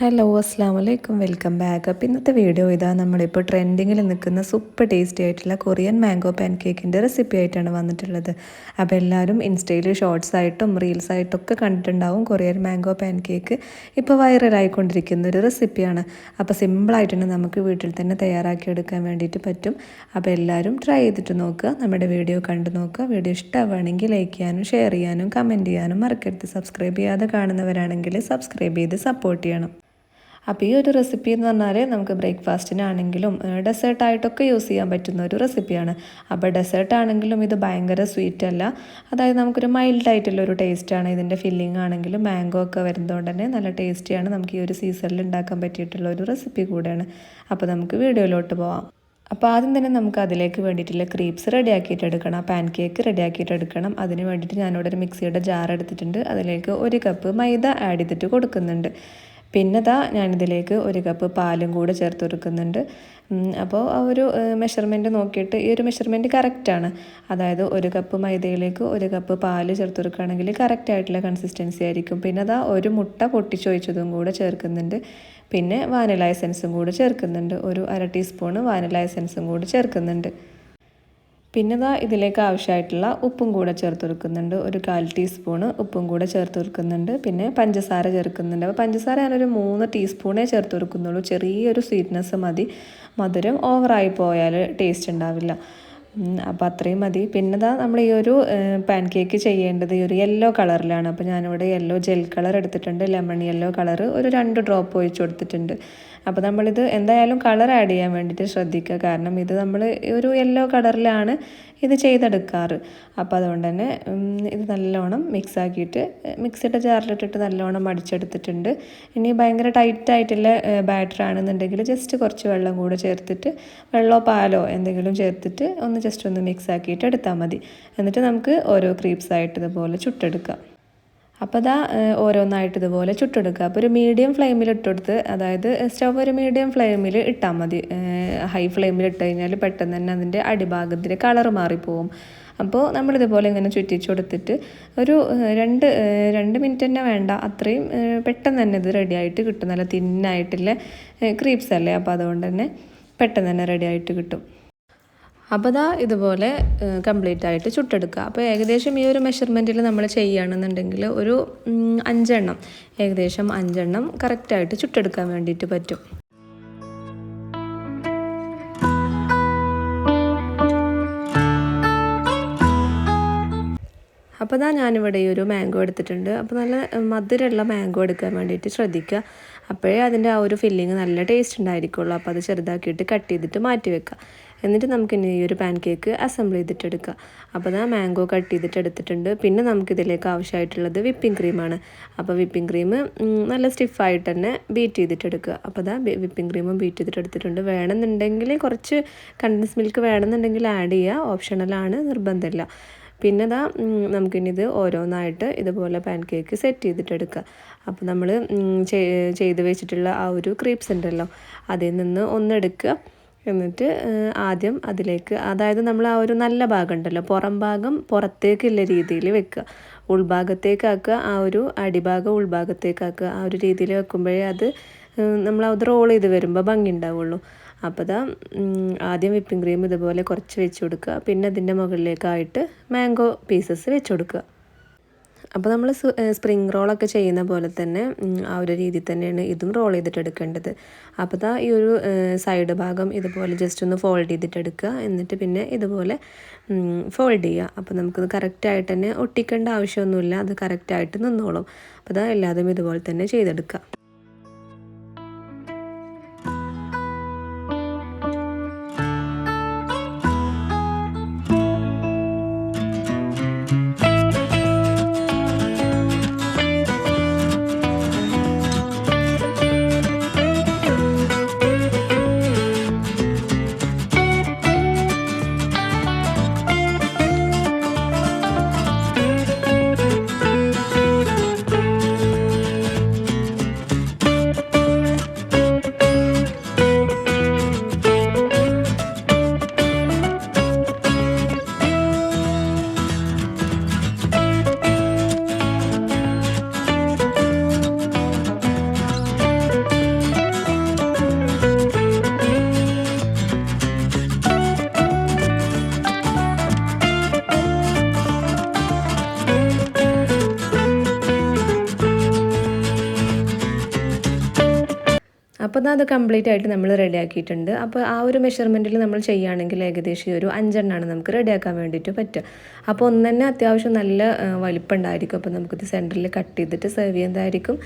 Hello അസ്സാം വലൈക്കും welcome back അപ്പോൾ ഇന്നത്തെ വീഡിയോ ഇതാ നമ്മളിപ്പോൾ ട്രെൻഡിങ്ങിൽ നിൽക്കുന്ന സൂപ്പർ ടേസ്റ്റി ആയിട്ടുള്ള കൊറിയൻ മാംഗോ പാൻ കേക്കിന്റെ റെസിപ്പി ആയിട്ടാണ് വന്നിട്ടുള്ളത്. അപ്പോൾ എല്ലാവരും ഇൻസ്റ്റയിൽ ഷോർട്സ് ആയിട്ടും റീൽസ് ആയിട്ടും ഒക്കെ കണ്ടിട്ടുണ്ടാവും കൊറിയൻ മാംഗോ പാൻ കേക്ക് ഇപ്പോൾ വൈറലായിക്കൊണ്ടിരിക്കുന്ന ഒരു റെസിപ്പിയാണ് അപ്പോൾ സിമ്പിളായിട്ട് തന്നെ നമുക്ക് വീട്ടിൽ തന്നെ തയ്യാറാക്കിയെടുക്കാൻ വേണ്ടിയിട്ട് പറ്റും. അപ്പോൾ എല്ലാവരും ട്രൈ ചെയ്തിട്ട് നോക്കുക. നമ്മുടെ വീഡിയോ കണ്ടു നോക്കുക. വീഡിയോ ഇഷ്ടമാവുകയാണെങ്കിൽ ലൈക്ക് ചെയ്യാനും ഷെയർ ചെയ്യാനും കമന്റ് ചെയ്യാനും മറക്കരുത്. സബ്സ്ക്രൈബ് ചെയ്യാതെ കാണുന്നവരാണെങ്കിൽ സബ്സ്ക്രൈബ് ചെയ്ത് സപ്പോർട്ട് ചെയ്യണം. അപ്പോൾ ഈ ഒരു റെസിപ്പി എന്ന് പറഞ്ഞാൽ നമുക്ക് ബ്രേക്ക്ഫാസ്റ്റിനാണെങ്കിലും ഡെസേർട്ടായിട്ടൊക്കെ യൂസ് ചെയ്യാൻ പറ്റുന്ന ഒരു റെസിപ്പിയാണ് അപ്പോൾ ഡെസേർട്ട് ആണെങ്കിലും ഇത് ഭയങ്കര സ്വീറ്റ് അല്ല. അതായത് നമുക്കൊരു മൈൽഡ് ആയിട്ടുള്ള ഒരു ടേസ്റ്റാണ് ഇതിന്റെ ഫില്ലിംഗ് ആണെങ്കിലും മാംഗോ ഒക്കെ വരുന്നതുകൊണ്ട് തന്നെ നല്ല ടേസ്റ്റിയാണ് നമുക്ക് ഈ ഒരു സീസണിൽ ഉണ്ടാക്കാൻ പറ്റിയിട്ടുള്ള ഒരു റെസിപ്പി കൂടെയാണ്. അപ്പോൾ നമുക്ക് വീഡിയോയിലോട്ട് പോവാം. അപ്പോൾ ആദ്യം തന്നെ നമുക്ക് അതിലേക്ക് വേണ്ടിയിട്ടുള്ള ക്രീപ്സ് റെഡി ആക്കിയിട്ട് എടുക്കണം. പാൻ കേക്ക് റെഡി ആക്കിയിട്ട് എടുക്കണം. അതിന് വേണ്ടിയിട്ട് ഞാനിവിടെ ഒരു മിക്സിയുടെ ജാർ എടുത്തിട്ടുണ്ട്. അതിലേക്ക് ഒരു കപ്പ് മൈദ ആഡ് ചെയ്തിട്ട് കൊടുക്കുന്നുണ്ട്. പിന്നെ ദാ ഞാനിതിലേക്ക് ഒരു കപ്പ് പാലും കൂടെ ചേർത്ത് കൊടുക്കുന്നുണ്ട്. അപ്പോൾ ആ ഒരു മെഷർമെന്റ് നോക്കിയിട്ട് ഈ ഒരു മെഷർമെന്റ് കറക്റ്റാണ് അതായത് ഒരു കപ്പ് മൈദയിലേക്ക് ഒരു കപ്പ് പാൽ ചേർത്ത് കൊടുക്കുകയാണെങ്കിൽ കറക്റ്റ് ആയിട്ടുള്ള കൺസിസ്റ്റൻസി ആയിരിക്കും. പിന്നെ അതാ ഒരു മുട്ട പൊട്ടിച്ചൊഴിച്ചതും കൂടെ ചേർക്കുന്നുണ്ട്. പിന്നെ വാനില എസൻസും കൂടെ ചേർക്കുന്നുണ്ട്. ഒരു അര ടീസ്പൂൺ വാനില എസൻസും കൂടെ ചേർക്കുന്നുണ്ട്. പിന്നെ ഇതാ ഇതിലേക്ക് ആവശ്യമായിട്ടുള്ള ഉപ്പും കൂടെ ചേർത്ത് കൊടുക്കുന്നുണ്ട്. ഒരു കാൽ ടീസ്പൂണ് ഉപ്പും കൂടെ ചേർത്ത് കൊടുക്കുന്നുണ്ട്. പിന്നെ പഞ്ചസാര ചേർക്കുന്നുണ്ട്. അപ്പോൾ പഞ്ചസാര ഞാനൊരു മൂന്ന് ടീസ്പൂണേ ചേർത്ത് കൊടുക്കുന്നുള്ളൂ. ചെറിയൊരു സ്വീറ്റ്നെസ് മതി. മധുരം ഓവറായി പോയാൽ ടേസ്റ്റ് ഉണ്ടാവില്ല. അപ്പോൾ അത്രയും മതി. പിന്നെ ഇതാ നമ്മൾ ഈ ഒരു പാൻ കേക്ക് ചെയ്യേണ്ടത് ഈ ഒരു യെല്ലോ കളറിലാണ്. അപ്പോൾ ഞാനിവിടെ യെല്ലോ ജെൽ കളർ എടുത്തിട്ടുണ്ട്. ലെമൺ യെല്ലോ കളർ ഒരു രണ്ട് ഡ്രോപ്പ് ഒഴിച്ച് കൊടുത്തിട്ടുണ്ട്. അപ്പോൾ നമ്മളിത് എന്തായാലും കളർ ആഡ് ചെയ്യാൻ വേണ്ടിയിട്ട് ശ്രദ്ധിക്കുക. കാരണം ഇത് നമ്മൾ ഒരു യെല്ലോ കളറിലാണ് ഇത് ചെയ്തെടുക്കാറ്. അപ്പോൾ അതുകൊണ്ട് തന്നെ ഇത് നല്ലോണം മിക്സാക്കിയിട്ട് മിക്സിയുടെ ജാറിലിട്ടിട്ട് നല്ലോണം അടിച്ചെടുത്തിട്ടുണ്ട് ഇനി ഭയങ്കര ടൈറ്റ് ആയിട്ടുള്ള ബാറ്റർ ആണെന്നുണ്ടെങ്കിൽ ജസ്റ്റ് കുറച്ച് വെള്ളം കൂടെ ചേർത്തിട്ട് വെള്ളമോ പാലോ എന്തെങ്കിലും ചേർത്തിട്ട് ഒന്ന് ജസ്റ്റ് ഒന്ന് മിക്സാക്കിയിട്ട് എടുത്താൽ മതി. എന്നിട്ട് നമുക്ക് ഓരോ ക്രീപ്സ് ആയിട്ട് ഇതുപോലെ ചുട്ടെടുക്കാം. അപ്പോൾ അതാ ഓരോന്നായിട്ട് ഇതുപോലെ ചുട്ടെടുക്കുക. അപ്പോൾ ഒരു മീഡിയം ഫ്ലെയിമിൽ ഇട്ടെടുത്ത് അതായത് സ്റ്റവ് ഒരു മീഡിയം ഫ്ലെയിമിൽ ഇട്ടാൽ മതി. ഹൈ ഫ്ലെയിമിൽ ഇട്ട് കഴിഞ്ഞാൽ പെട്ടെന്ന് തന്നെ അതിന്റെ അടിഭാഗത്തിൽ കളർ മാറിപ്പോവും. അപ്പോൾ നമ്മളിതുപോലെ ഇങ്ങനെ ചുറ്റിച്ച് കൊടുത്തിട്ട് ഒരു രണ്ട് രണ്ട് മിനിറ്റ് തന്നെ വേണ്ട. അത്രയും പെട്ടെന്ന് തന്നെ ഇത് റെഡിയായിട്ട് കിട്ടും. നല്ല തിന്നായിട്ടുള്ള ക്രീപ്സ് അല്ലേ? അപ്പോൾ അതുകൊണ്ട് തന്നെ പെട്ടെന്ന് തന്നെ റെഡിയായിട്ട് കിട്ടും. അപ്പോൾ ദാ ഇതുപോലെ കംപ്ലീറ്റ് ആയിട്ട് ചുട്ടെടുക്കുക. അപ്പോൾ ഏകദേശം ഈ ഒരു മെഷർമെന്റിൽ നമ്മൾ ചെയ്യുകയാണെന്നുണ്ടെങ്കിൽ ഒരു അഞ്ചെണ്ണം ഏകദേശം അഞ്ചെണ്ണം കറക്റ്റായിട്ട് ചുട്ടെടുക്കാൻ വേണ്ടിയിട്ട് പറ്റും. അപ്പോൾ ദാ ഞാനിവിടെ ഈ ഒരു മാംഗോ എടുത്തിട്ടുണ്ട്. അപ്പോൾ നല്ല മധുരമുള്ള മാംഗോ എടുക്കാൻ വേണ്ടിയിട്ട് ശ്രദ്ധിക്കുക. അപ്പോഴേ അതിന്റെ ആ ഒരു ഫില്ലിങ് നല്ല ടേസ്റ്റ് ഉണ്ടായിരിക്കുള്ളൂ. അപ്പോൾ അത് ചെറുതാക്കിയിട്ട് കട്ട് ചെയ്തിട്ട് മാറ്റി വെക്കുക. എന്നിട്ട് നമുക്ക് ഇനി ഈ ഒരു പാൻ കേക്ക് അസംബിൾ ചെയ്തിട്ടെടുക്കുക അപ്പോൾ ഞാൻ മാംഗോ കട്ട് ചെയ്തിട്ട് എടുത്തിട്ടുണ്ട് പിന്നെ നമുക്കിതിലേക്ക് ആവശ്യമായിട്ടുള്ളത് വിപ്പിംഗ് ക്രീമാണ്. അപ്പോൾ വിപ്പിംഗ് ക്രീം നല്ല സ്റ്റിഫായിട്ട് തന്നെ ബീറ്റ് ചെയ്തിട്ടെടുക്കുക. അപ്പോൾ അതാ വിപ്പിംഗ് ക്രീമും ബീറ്റ് ചെയ്തിട്ട് എടുത്തിട്ടുണ്ട് വേണമെന്നുണ്ടെങ്കിൽ കുറച്ച് കണ്ടൻസ് മിൽക്ക് വേണമെന്നുണ്ടെങ്കിൽ ആഡ് ചെയ്യുക. ഓപ്ഷണലാണ് നിർബന്ധമില്ല. പിന്നെ ഇതാ നമുക്കിനി ഇത് ഓരോന്നായിട്ട് ഇതുപോലെ പാൻ കേക്ക് സെറ്റ് ചെയ്തിട്ടെടുക്കുക. അപ്പോൾ നമ്മൾ ചെയ്ത് വെച്ചിട്ടുള്ള ആ ഒരു ക്രീപ്സ് ഉണ്ടല്ലോ അതിൽ നിന്ന് ഒന്നെടുക്കുക എന്നിട്ട് ആദ്യം അതിലേക്ക് അതായത് നമ്മൾ ആ ഒരു നല്ല ഭാഗം ഉണ്ടല്ലോ പുറം ഭാഗം പുറത്തേക്കുള്ള രീതിയിൽ വെക്കുക. ഉൾഭാഗത്തേക്കാക്കുക ആ ഒരു അടിഭാഗം ഉൾഭാഗത്തേക്കാക്കുക ആ ഒരു രീതിയിൽ വെക്കുമ്പോഴേ അത് നമ്മൾ അത് റോൾ ചെയ്ത് വരുമ്പോൾ ഭംഗി ഉണ്ടാവുള്ളൂ. അപ്പോൾ ഇതാ ആദ്യം വിപ്പിംഗ് ക്രീം ഇതുപോലെ കുറച്ച് വെച്ച് കൊടുക്കുക. പിന്നെ അതിന്റെ മുകളിലേക്കായിട്ട് മാംഗോ പീസസ് വെച്ച് കൊടുക്കുക. അപ്പോൾ നമ്മൾ സ്പ്രിങ് റോളൊക്കെ ചെയ്യുന്ന പോലെ തന്നെ ആ ഒരു രീതിയിൽ തന്നെയാണ് ഇതും റോൾ ചെയ്തിട്ട് എടുക്കേണ്ടത്. അപ്പോൾ ദാ ഈ ഒരു സൈഡ് ഭാഗം ഇതുപോലെ ജസ്റ്റ് ഒന്ന് ഫോൾഡ് ചെയ്തിട്ട് എടുക്കുക. എന്നിട്ട് പിന്നെ ഇതുപോലെ ഫോൾഡ് ചെയ്യുക. അപ്പോൾ നമുക്കത് കറക്റ്റായിട്ട് തന്നെ ഒട്ടിക്കേണ്ട ആവശ്യമൊന്നുമില്ല. അത് കറക്റ്റായിട്ട് നിന്നോളും. അപ്പോൾ ദാ എല്ലാതും ഇതുപോലെ തന്നെ ചെയ്തെടുക്കുക. അപ്പോൾ അത് കംപ്ലീറ്റ് ആയിട്ട് നമ്മൾ റെഡി ആക്കിയിട്ടുണ്ട് അപ്പോൾ ആ ഒരു മെഷർമെന്റിൽ നമ്മൾ ചെയ്യുകയാണെങ്കിൽ ഏകദേശം ഒരു അഞ്ചെണ്ണമാണ് നമുക്ക് റെഡി ആക്കാൻ വേണ്ടിയിട്ട് പറ്റുക. അപ്പോൾ ഒന്ന് തന്നെ അത്യാവശ്യം നല്ല വലിപ്പം ഉണ്ടായിരിക്കും അപ്പോൾ നമുക്കിത് സെന്ററിൽ കട്ട് ചെയ്തിട്ട് സെർവ് ചെയ്യുന്നതായിരിക്കും.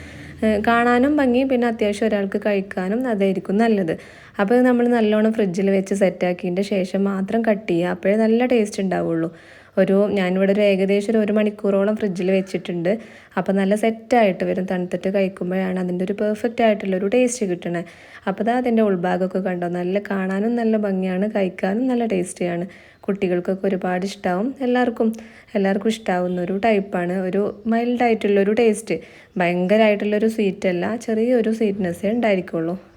കാണാനും ഭംഗി പിന്നെ അത്യാവശ്യം ഒരാൾക്ക് കഴിക്കാനും അതായിരിക്കും നല്ലത്. അപ്പോൾ നമ്മൾ നല്ലോണം ഫ്രിഡ്ജിൽ വെച്ച് സെറ്റാക്കിയതിന്റെ ശേഷം മാത്രം കട്ട് ചെയ്യുക. അപ്പോഴേ നല്ല ടേസ്റ്റ് ഉണ്ടാവുള്ളൂ. ഒരു ഞാനിവിടെ ഒരു ഏകദേശം ഒരു ഒരു മണിക്കൂറോളം ഫ്രിഡ്ജിൽ വെച്ചിട്ടുണ്ട്. അപ്പോൾ നല്ല സെറ്റായിട്ട് വരും. തണുത്തിട്ട് കഴിക്കുമ്പോഴാണ് അതിന്റെ ഒരു പെർഫെക്റ്റ് ആയിട്ടുള്ള ഒരു ടേസ്റ്റ് കിട്ടണേ. അപ്പോൾ അതാ അതിന്റെ ഉൾഭാഗമൊക്കെ കണ്ടോ? നല്ല കാണാനും നല്ല ഭംഗിയാണ്. കഴിക്കാനും നല്ല ടേസ്റ്റിയാണ് കുട്ടികൾക്കൊക്കെ ഒരുപാട് ഇഷ്ടമാവും എല്ലാവർക്കും എല്ലാവർക്കും ഇഷ്ടാവുന്ന ഒരു ടൈപ്പാണ് ഒരു മൈൽഡായിട്ടുള്ളൊരു ടേസ്റ്റ് ഭയങ്കരമായിട്ടുള്ളൊരു സ്വീറ്റ് അല്ല. ചെറിയൊരു സ്വീറ്റ്നെസ്സേ ഉണ്ടായിരിക്കുള്ളൂ.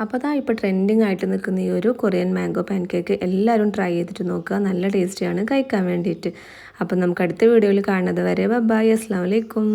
അപ്പോൾ അതാ ഇപ്പോൾ ട്രെൻഡിങ് ആയിട്ട് നിൽക്കുന്ന ഈ ഒരു കൊറിയൻ മാംഗോ പാൻ കേക്ക് എല്ലാവരും ട്രൈ ചെയ്തിട്ട് നോക്കുക. നല്ല ടേസ്റ്റിയാണ്. കഴിക്കാൻ വേണ്ടിയിട്ട്. അപ്പം നമുക്ക് അടുത്ത വീഡിയോയിൽ കാണുന്നത് വരെ ബൈ അസ്സാം വലൈക്കും